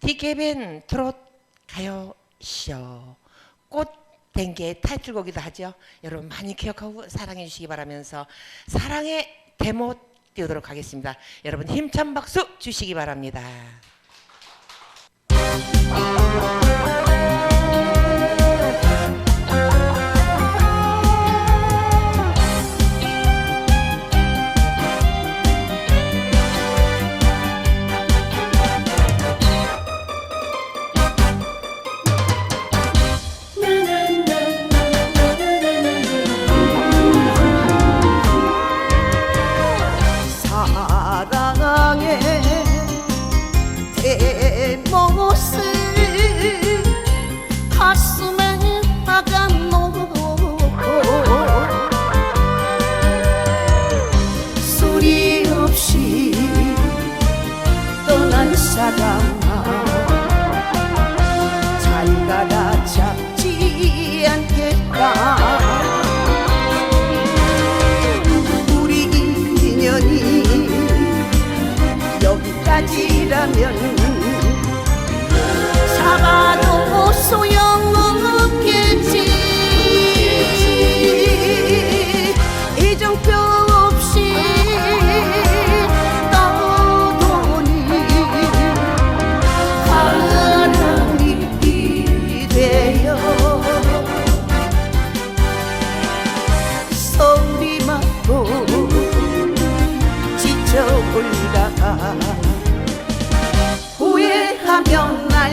디케벤 트롯 가요 쇼. 꽃 댕게 타이틀곡이기도 하죠. 여러분 많이 기억하고 사랑해 주시기 바라면서 사랑의 데모 띄우도록 하겠습니다. 여러분 힘찬 박수 주시기 바랍니다. 대모습 가슴에 박아놓고 소리 없이 떠난 사람아 잘 가라 잡지 않겠다. 우리 인연이 여기까지라면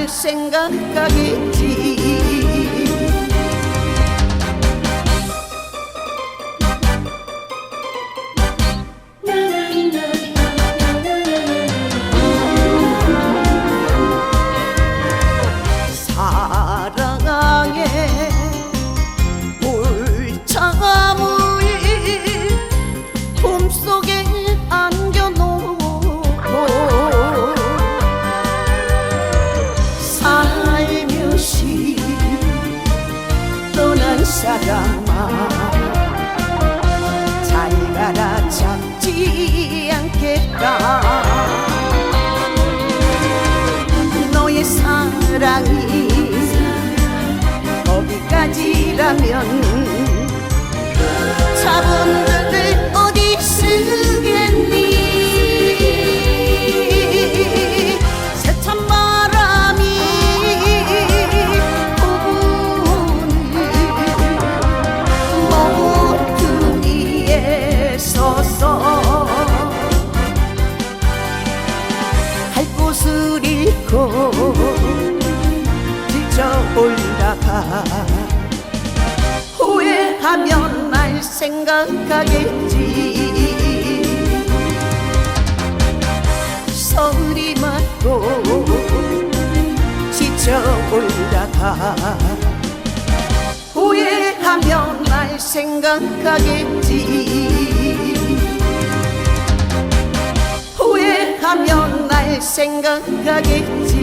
생각하겠지 거기까지라면 잡은 그를 어디 쓰겠니? 세찬 바람이 부는 모퉁이에 서서 할 곳을 잃고 지쳐 올라가 후회하면 날 생각하겠지. 서울이 맞고 지쳐 올라가 후회하면 날 생각하겠지. 후회하면 날 생각하겠지